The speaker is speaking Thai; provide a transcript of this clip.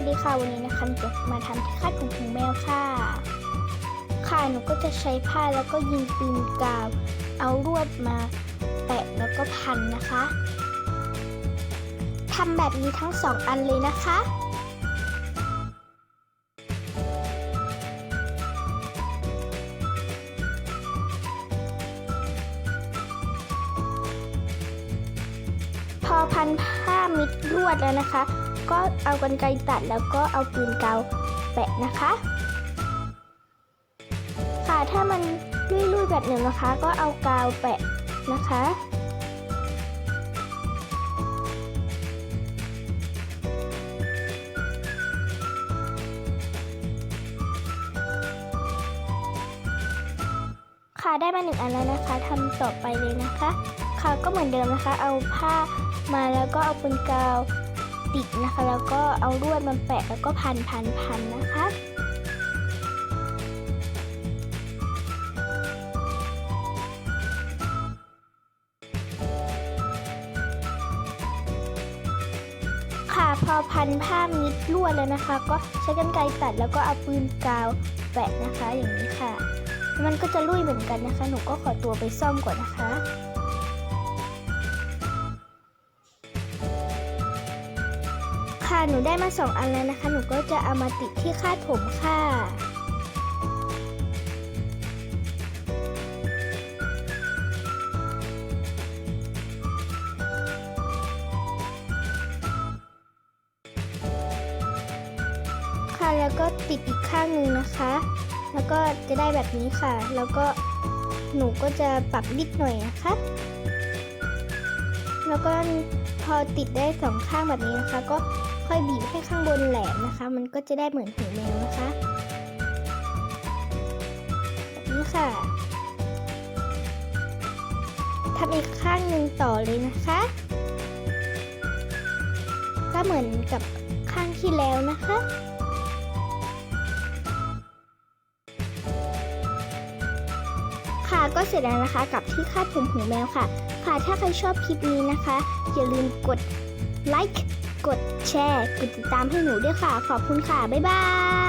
วัสดีค่ะวันนี้นะคะหนูจะมาทำที่คาดผมของแมวค่ะ ค่ะหนูก็จะใช้ผ้าแล้วก็ยิงปืนกาว เอาลวดมาแปะแล้วก็พันนะคะทำแบบนี้ทั้งสองอันเลยนะคะพอพันผ้ามิดลวดแล้วนะคะ ก็เอากรรไกรตัดแล้วก็เอาปืนกาวแปะนะคะ ค่ะถ้ามันลุยๆแบบหนึ่งนะคะ ก็เอากาวแปะนะคะค่ะได้มาหนึ่งอันแล้วนะคะทำต่อไปเลยนะคะ ค่ะก็เหมือนเดิมนะคะ เอาผ้ามาแล้วก็เอาปืนกาว ติดนะคะ แล้วก็เอาลวดมาแปะแล้วก็พันพันพันนะคะค่ะพอพันผ้ามิดลวดแล้วนะคะ ก็ใช้กรรไกรตัดแล้วก็เอาปืนกาวแปะนะคะอย่างนี้ค่ะ มันก็จะลุยเหมือนกันนะคะ หนูก็ขอตัวไปซ่อมก่อนนะคะ หนูได้มาสองอันแล้วนะคะ หนูก็จะเอามาติดที่คาดผมค่ะ ค่ะแล้วก็ติดอีกข้างหนึ่งนะคะ แล้วก็จะได้แบบนี้ค่ะ แล้วก็หนูก็จะปรับนิดหน่อยนะคะ แล้วก็พอติดได้สองข้างแบบนี้นะคะก็ ค่อยบีบให้ข้างบนแหลมนะคะ มันก็จะได้เหมือนหูแมวนะคะแบบนี้ค่ะทำอีกข้างหนึ่งต่อเลยนะคะ ก็เหมือนกับข้างที่แล้วนะคะ ค่ะก็เสร็จแล้วนะคะกับที่คาดผมหูแมวค่ะ ค่ะถ้าใครชอบคลิปนี้นะคะ อย่าลืมกดไลค์ กดแชร์ กดติดตามให้หนูด้วยค่ะ ขอบคุณค่ะ บ๊ายบาย